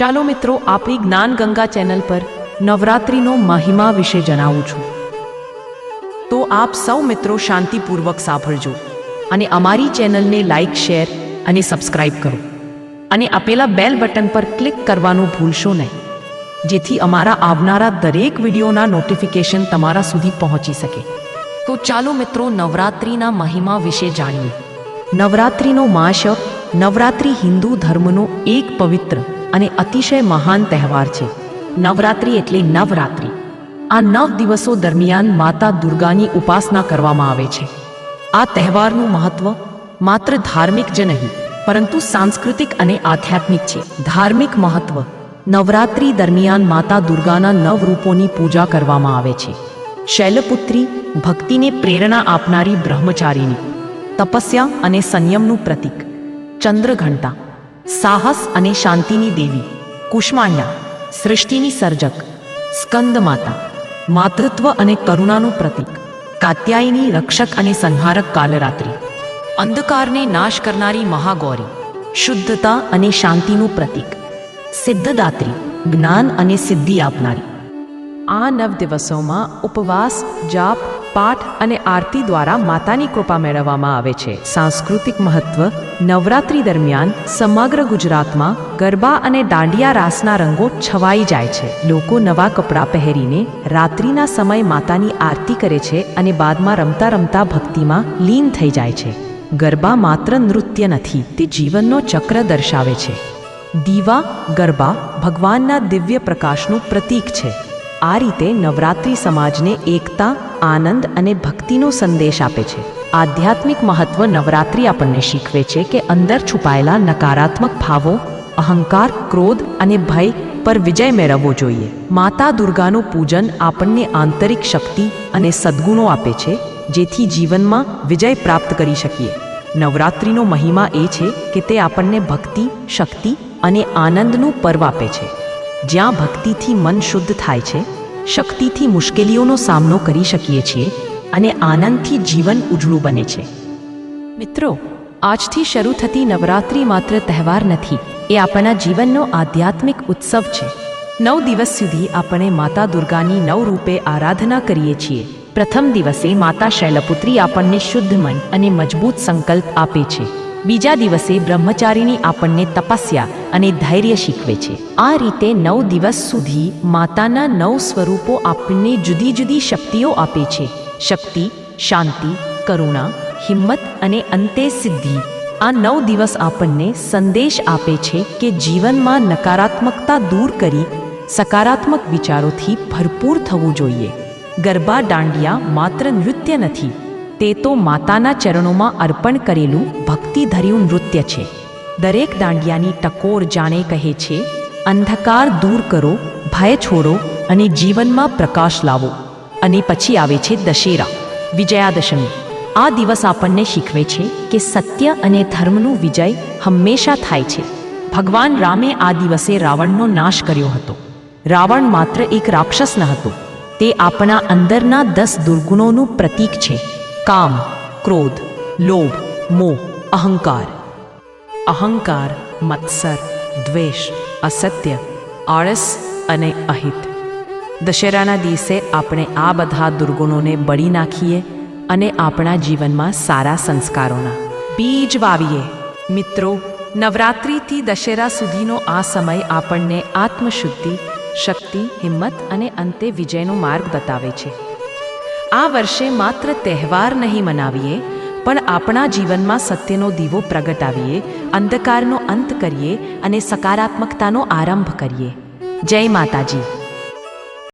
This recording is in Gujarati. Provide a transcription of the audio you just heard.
ચાલો મિત્રો આપણી જ્ઞાન ગંગા ચેનલ પર નવરાત્રિનો મહિમા વિશે જણાવું છું. તો આપ સૌ મિત્રો શાંતિપૂર્વક સાંભળજો અને અમારી ચેનલને લાઈક, શેર અને સબસ્ક્રાઇબ કરો. અને આપેલા બેલ બટન પર ક્લિક કરવાનું ભૂલશો નહીં, જેથી અમારા આવનારા દરેક વિડીયોના નોટિફિકેશન તમારા સુધી પહોંચી શકે. તો ચાલો મિત્રો નવરાત્રિના મહિમા વિશે જાણીએ. નવરાત્રિનો માસ નવરાત્રિ હિન્દુ ધર્મનો એક પવિત્ર અને અતિશય મહાન તહેવાર છે. નવરાત્રિ એટલે નવરાત્રિ. આ નવ દિવસો દરમિયાન માતા દુર્ગાની ઉપાસના કરવામાં આવે છે. આ તહેવારનું મહત્વ માત્ર ધાર્મિક જ નહીં, પરંતુ સાંસ્કૃતિક અને આધ્યાત્મિક છે. ધાર્મિક મહત્વ નવરાત્રિ દરમિયાન માતા દુર્ગાના નવ રૂપોની પૂજા કરવામાં આવે છે. શૈલપુત્રી ભક્તિને પ્રેરણા આપનારી બ્રહ્મચારીની, તપસ્યા અને સંયમનું પ્રતીક, ચંદ્રઘંટા. સાહસ અને શાંતિની દેવી, કુષ્માંડા, સૃષ્ટિની સર્જક સ્કંદ માતા માતૃત્વ અને કરુણાનું પ્રતીક, કાત્યાયની રક્ષક અને સંહારક કાલરાત્રિ. અંધકારને નાશ કરનારી મહાગૌરી, શુદ્ધતા અને શાંતિનું પ્રતીક, સિદ્ધદાત્રી, જ્ઞાન અને સિદ્ધિ આપનારી. આ નવ દિવસોમાં ઉપવાસ, જાપ પાઠ અને આરતી દ્વારા માતાની કૃપા મેળવવામાં આવે છે. સાંસ્કૃતિક મહત્વ, નવરાત્રી દરમિયાન સમગ્ર ગુજરાતમાં ગરબા અને દાંડિયા રાસના રંગો છવાઈ જાય છે. લોકો નવા કપડાં પહેરીને રાત્રિના સમય માતાની આરતી કરે છે અને બાદમાં રમતા રમતા ભક્તિમાં લીન થઈ જાય છે. ગરબા માત્ર નૃત્ય નથી, તે જીવનનો ચક્ર દર્શાવે છે. દીવા, ગરબા ભગવાનના દિવ્ય પ્રકાશનું પ્રતીક છે. આ રીતે નવરાત્રિ સમાજને એકતા, આનંદ અને ભક્તિનો સંદેશ આપે છે. આધ્યાત્મિક મહત્વ નવરાત્રિ આપણને શીખવે છે કે અંદર છુપાયેલા નકારાત્મક ભાવો, અહંકાર, ક્રોધ અને ભય પર વિજય મેળવવો જોઈએ. માતા દુર્ગાનું પૂજન આપણને આંતરિક શક્તિ અને સદ્ગુણો આપે છે, જેથી જીવનમાં વિજય પ્રાપ્ત કરી શકીએ. નવરાત્રિનો મહિમા એ છે કે તે આપણને ભક્તિ, શક્તિ અને આનંદનું પર્વ આપે છે. જ્યાં ભક્તિથી મન શુદ્ધ થાય છે, શક્તિથી મુશ્કેલીઓનો સામનો કરી શકીએ છીએ અને આનંદથી જીવન ઉજળું બને છે. મિત્રો, આજથી શરૂ થતી નવરાત્રિ માત્ર તહેવાર નથી, એ આપણા જીવનનો આધ્યાત્મિક ઉત્સવ છે. નવ દિવસ સુધી આપણે માતા દુર્ગાની નવ રૂપે આરાધના કરીએ છીએ. પ્રથમ દિવસે માતા શૈલપુત્રી આપણને શુદ્ધ મન અને મજબૂત સંકલ્પ આપે છે. બીજા દિવસે બ્રહ્મચારીની આપણને તપસ્યા અને ધૈર્ય શીખવે છે. આ રીતે નવ દિવસ સુધી માતાના નવ સ્વરૂપો આપણને જુદી જુદી શક્તિઓ આપે છે. શક્તિ, શાંતિ, કરુણા, હિંમત અને અંતે સિદ્ધિ. આ નવ દિવસ આપણને સંદેશ આપે છે કે જીવનમાં નકારાત્મકતા દૂર કરી, સકારાત્મક વિચારોથી ભરપૂર થવું જોઈએ. ગરબા દાંડિયા માત્ર નૃત્ય નથી તે તો માતાના ચરણોમાં અર્પણ કરેલું ભક્તિધર્યું નૃત્ય છે. દરેક દાંડિયાની ટકોર જાણે કહે છે, અંધકાર દૂર કરો, ભય છોડો અને જીવનમાં પ્રકાશ લાવો. અને પછી આવે છે દશેરા, વિજયાદશમી. આ દિવસ આપણને શીખવે છે કે સત્ય અને ધર્મનું વિજય હંમેશા થાય છે. ભગવાન રામે આ દિવસે રાવણનો નાશ કર્યો હતો. રાવણ માત્ર એક રાક્ષસ ન હતો. તે આપણા અંદરના દસ દુર્ગુણોનું પ્રતીક છે. કામ ક્રોધ લોભ મોહ અહંકાર અહંકાર મત્સર દ્વેષ અસત્ય આળસ અને અહિત દશેરાના દિવસે આપણે આ બધા દુર્ગુણોને બળી નાખીએ અને આપણા જીવનમાં સારા સંસ્કારોના। બીજ વાવીએ। મિત્રો, નવરાત્રિથી દશેરા સુધીનો આ સમય આપણને આત્મશુદ્ધિ, શક્તિ, હિંમત અને અંતે વિજયનો માર્ગ બતાવે છે। આ વર્ષે માત્ર તહેવાર નહીં મનાવીએ, પણ આપણા જીવનમાં સત્યનો દીવો પ્રગટાવીએ, અંધકારનો અંત કરીએ અને સકારાત્મકતાનો આરંભ કરીએ. જય માતાજી.